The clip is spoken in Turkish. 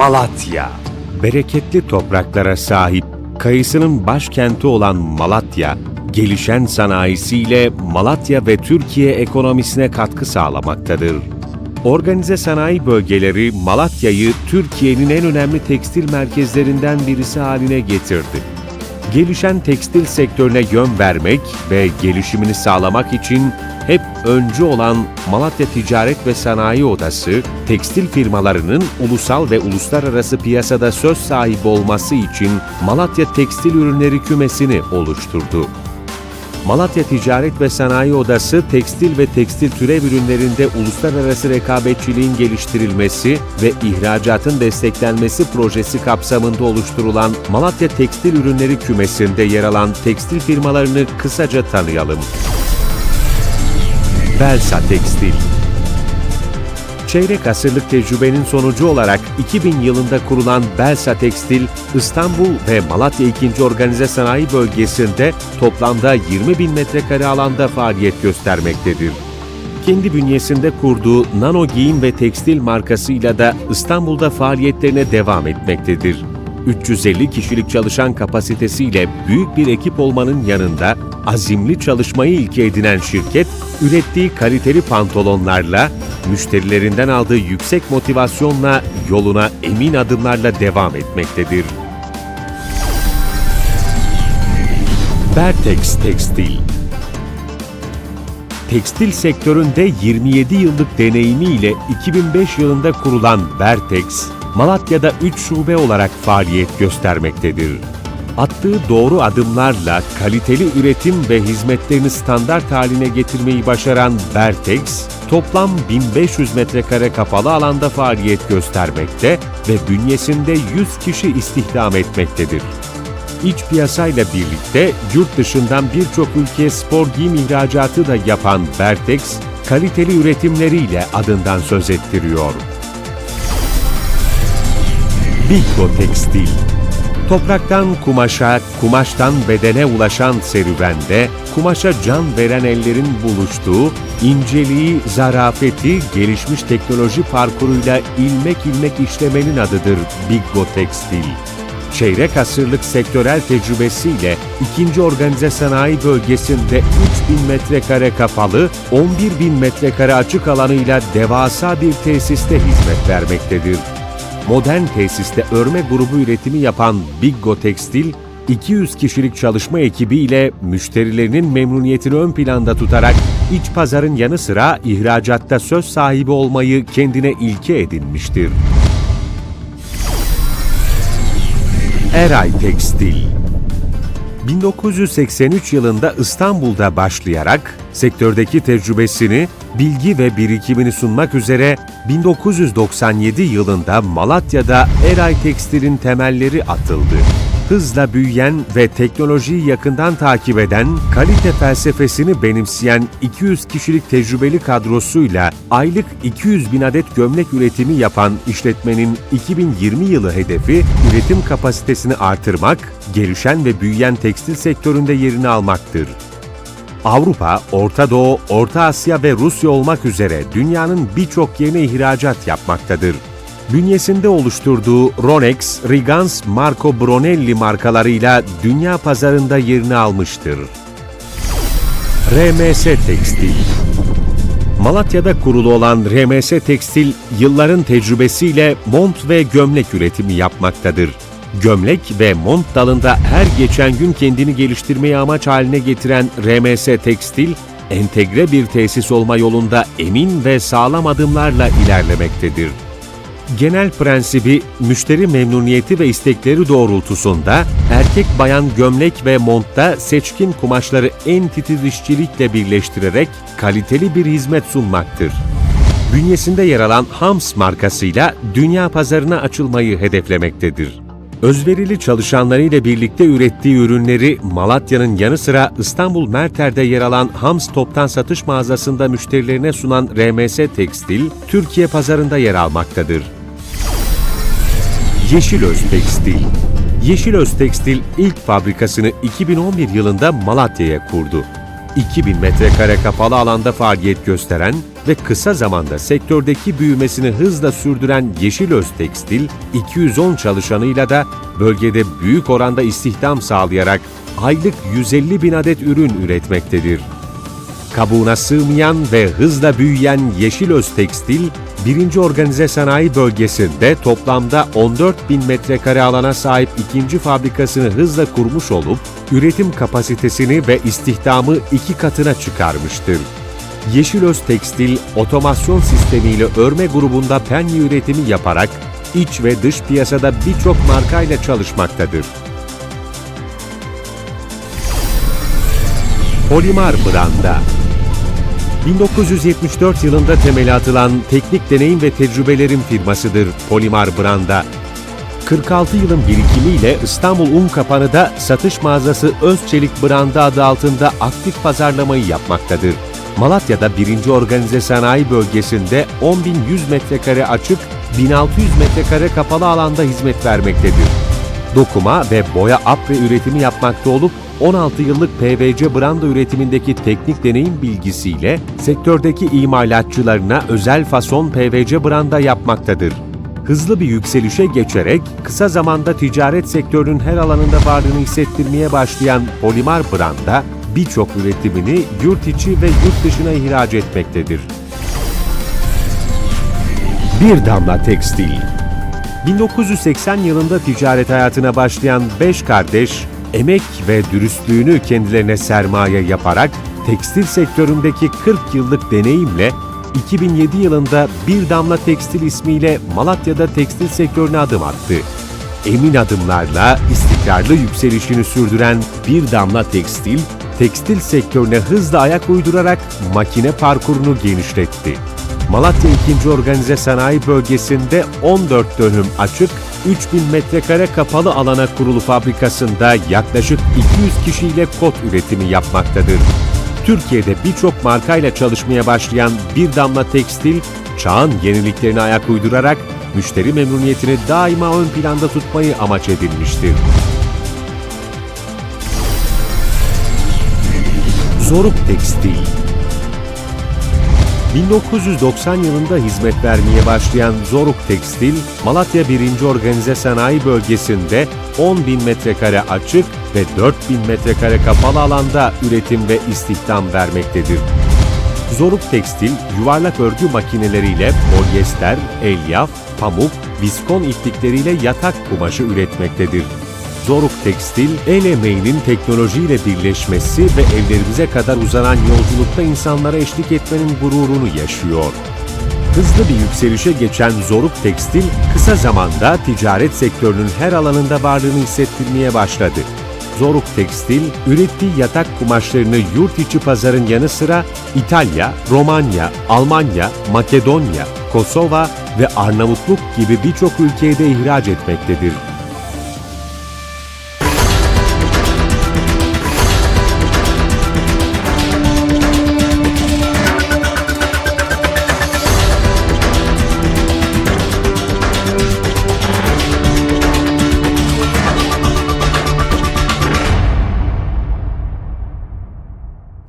Malatya. Bereketli topraklara sahip, kayısının başkenti olan Malatya, gelişen sanayisiyle Malatya ve Türkiye ekonomisine katkı sağlamaktadır. Organize sanayi bölgeleri Malatya'yı Türkiye'nin en önemli tekstil merkezlerinden birisi haline getirdi gelişen tekstil sektörüne yön vermek ve gelişimini sağlamak için hep öncü olan Malatya Ticaret ve Sanayi Odası, tekstil firmalarının ulusal ve uluslararası piyasada söz sahibi olması için Malatya Tekstil Ürünleri Kümesi'ni oluşturdu. Malatya Ticaret ve Sanayi Odası, tekstil ve tekstil türev ürünlerinde uluslararası rekabetçiliğin geliştirilmesi ve ihracatın desteklenmesi projesi kapsamında oluşturulan Malatya Tekstil Ürünleri Kümesi'nde yer alan tekstil firmalarını kısaca tanıyalım. Belsa Tekstil Çeyrek asırlık tecrübenin sonucu olarak 2000 yılında kurulan Belsa Tekstil, İstanbul ve Malatya 2. Organize Sanayi Bölgesi'nde toplamda 20 bin metrekare alanda faaliyet göstermektedir. Kendi bünyesinde kurduğu Nano Giyim ve Tekstil markasıyla da İstanbul'da faaliyetlerine devam etmektedir. 350 kişilik çalışan kapasitesiyle büyük bir ekip olmanın yanında azimli çalışmayı ilke edinen şirket, ürettiği kaliteli pantolonlarla, müşterilerinden aldığı yüksek motivasyonla yoluna emin adımlarla devam etmektedir. Bertex Tekstil Tekstil sektöründe 27 yıllık deneyimiyle 2005 yılında kurulan Bertex, Malatya'da 3 şube olarak faaliyet göstermektedir. Attığı doğru adımlarla kaliteli üretim ve hizmetlerini standart haline getirmeyi başaran Bertex, toplam 1500 metrekare kapalı alanda faaliyet göstermekte ve bünyesinde 100 kişi istihdam etmektedir. İç piyasayla birlikte yurt dışından birçok ülkeye spor giyim ihracatı da yapan Bertex, kaliteli üretimleriyle adından söz ettiriyor. Biggo Tekstil Topraktan kumaşa, kumaştan bedene ulaşan serüvende, kumaşa can veren ellerin buluştuğu, inceliği, zarafeti, gelişmiş teknoloji parkuruyla ilmek ilmek işlemenin adıdır Biggo Tekstil. Çeyrek asırlık sektörel tecrübesiyle ikinci organize sanayi bölgesinde 3000 metrekare kapalı, 11.000 metrekare açık alanıyla devasa bir tesiste hizmet vermektedir modern tesiste örme grubu üretimi yapan Biggo Tekstil, 200 kişilik çalışma ekibiyle müşterilerinin memnuniyetini ön planda tutarak iç pazarın yanı sıra ihracatta söz sahibi olmayı kendine ilke edinmiştir. Eray Tekstil 1983 yılında İstanbul'da başlayarak sektördeki tecrübesini, bilgi ve birikimini sunmak üzere 1997 yılında Malatya'da Eray Tekstil'in temelleri atıldı. Hızla büyüyen ve teknolojiyi yakından takip eden, kalite felsefesini benimseyen 200 kişilik tecrübeli kadrosuyla aylık 200 bin adet gömlek üretimi yapan işletmenin 2020 yılı hedefi üretim kapasitesini artırmak, gelişen ve büyüyen tekstil sektöründe yerini almaktır. Avrupa, Orta Doğu, Orta Asya ve Rusya olmak üzere dünyanın birçok yerine ihracat yapmaktadır. Bünyesinde oluşturduğu Ronex, Rigans, Marco Brunelli markalarıyla dünya pazarında yerini almıştır. RMS Tekstil Malatya'da kurulu olan RMS Tekstil, yılların tecrübesiyle mont ve gömlek üretimi yapmaktadır. Gömlek ve mont dalında her geçen gün kendini geliştirmeyi amaç haline getiren RMS Tekstil, entegre bir tesis olma yolunda emin ve sağlam adımlarla ilerlemektedir. Genel prensibi müşteri memnuniyeti ve istekleri doğrultusunda erkek bayan gömlek ve montta seçkin kumaşları en titiz işçilikle birleştirerek kaliteli bir hizmet sunmaktır. Bünyesinde yer alan Hams markasıyla dünya pazarına açılmayı hedeflemektedir. Özverili çalışanlarıyla birlikte ürettiği ürünleri Malatya'nın yanı sıra İstanbul Merter'de yer alan Hams Toptan Satış Mağazası'nda müşterilerine sunan RMS Tekstil, Türkiye pazarında yer almaktadır. Yeşilöz Tekstil Yeşilöz Tekstil ilk fabrikasını 2011 yılında Malatya'ya kurdu. 2000 metrekare kapalı alanda faaliyet gösteren ve kısa zamanda sektördeki büyümesini hızla sürdüren Yeşilöz Tekstil, 210 çalışanıyla da bölgede büyük oranda istihdam sağlayarak aylık 150 bin adet ürün üretmektedir. Kabuğuna sığmayan ve hızla büyüyen Yeşilöz Tekstil, 1. Organize Sanayi Bölgesi'nde toplamda 14 bin metrekare alana sahip ikinci fabrikasını hızla kurmuş olup, üretim kapasitesini ve istihdamı iki katına çıkarmıştır. Yeşilöz Tekstil, otomasyon sistemiyle örme grubunda penye üretimi yaparak, iç ve dış piyasada birçok markayla çalışmaktadır. Polimar Branda 1974 yılında temeli atılan teknik deneyim ve tecrübelerin firmasıdır Polimar Branda. 46 yılın birikimiyle İstanbul Unkapanı'da satış mağazası Özçelik Branda adı altında aktif pazarlamayı yapmaktadır. Malatya'da 1. Organize Sanayi Bölgesi'nde 10.100 metrekare açık, 1600 metrekare kapalı alanda hizmet vermektedir. Dokuma ve boya apre üretimi yapmakta olup 16 yıllık PVC branda üretimindeki teknik deneyim bilgisiyle sektördeki imalatçılarına özel fason PVC branda yapmaktadır. Hızlı bir yükselişe geçerek kısa zamanda ticaret sektörünün her alanında varlığını hissettirmeye başlayan Polimar Branda birçok üretimini yurt içi ve yurt dışına ihraç etmektedir. Bir Damla Tekstil 1980 yılında ticaret hayatına başlayan beş kardeş, emek ve dürüstlüğünü kendilerine sermaye yaparak tekstil sektöründeki 40 yıllık deneyimle 2007 yılında Bir Damla Tekstil ismiyle Malatya'da tekstil sektörüne adım attı. Emin adımlarla istikrarlı yükselişini sürdüren Bir Damla Tekstil, tekstil sektörüne hızla ayak uydurarak makine parkurunu genişletti. Malatya 2. Organize Sanayi Bölgesi'nde 14 dönüm açık, 3000 metrekare kapalı alana kurulu fabrikasında yaklaşık 200 kişiyle kot üretimi yapmaktadır. Türkiye'de birçok markayla çalışmaya başlayan Bir Damla Tekstil, çağın yeniliklerine ayak uydurarak müşteri memnuniyetini daima ön planda tutmayı amaç edinmiştir. Zoruk Tekstil 1990 yılında hizmet vermeye başlayan Zoruk Tekstil, Malatya 1. Organize Sanayi Bölgesi'nde 10 bin metrekare açık ve 4 bin metrekare kapalı alanda üretim ve istihdam vermektedir. Zoruk Tekstil, yuvarlak örgü makineleriyle polyester, elyaf, pamuk, viskon iplikleriyle yatak kumaşı üretmektedir. Zoruk Tekstil, el emeğinin teknolojiyle birleşmesi ve evlerimize kadar uzanan yolculukta insanlara eşlik etmenin gururunu yaşıyor. Hızlı bir yükselişe geçen Zoruk Tekstil, kısa zamanda ticaret sektörünün her alanında varlığını hissettirmeye başladı. Zoruk Tekstil, ürettiği yatak kumaşlarını yurt içi pazarın yanı sıra İtalya, Romanya, Almanya, Makedonya, Kosova ve Arnavutluk gibi birçok ülkeye de ihraç etmektedir.